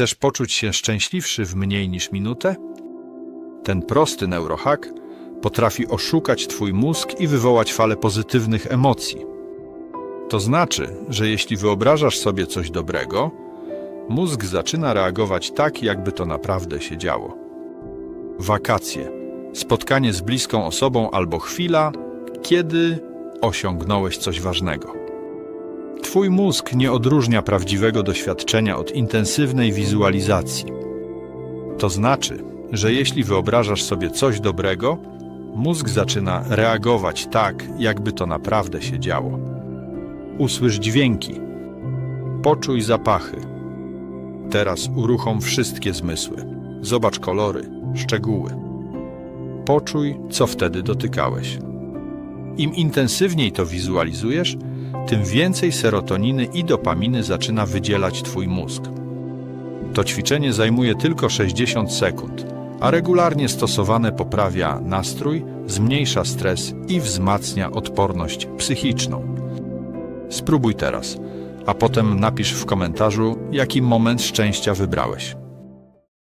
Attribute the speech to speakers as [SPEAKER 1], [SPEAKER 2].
[SPEAKER 1] Chcesz poczuć się szczęśliwszy w mniej niż minutę? Ten prosty neurohack potrafi oszukać Twój mózg i wywołać falę pozytywnych emocji. To znaczy, że jeśli wyobrażasz sobie coś dobrego, mózg zaczyna reagować tak, jakby to naprawdę się działo. Wakacje, spotkanie z bliską osobą albo chwila, kiedy osiągnąłeś coś ważnego. Twój mózg nie odróżnia prawdziwego doświadczenia od intensywnej wizualizacji. To znaczy, że jeśli wyobrażasz sobie coś dobrego, mózg zaczyna reagować tak, jakby to naprawdę się działo. Usłysz dźwięki, poczuj zapachy. Teraz uruchom wszystkie zmysły. Zobacz kolory, szczegóły. Poczuj, co wtedy dotykałeś. Im intensywniej to wizualizujesz, tym więcej serotoniny i dopaminy zaczyna wydzielać Twój mózg. To ćwiczenie zajmuje tylko 60 sekund, a regularnie stosowane poprawia nastrój, zmniejsza stres i wzmacnia odporność psychiczną. Spróbuj teraz, a potem napisz w komentarzu, jaki moment szczęścia wybrałeś.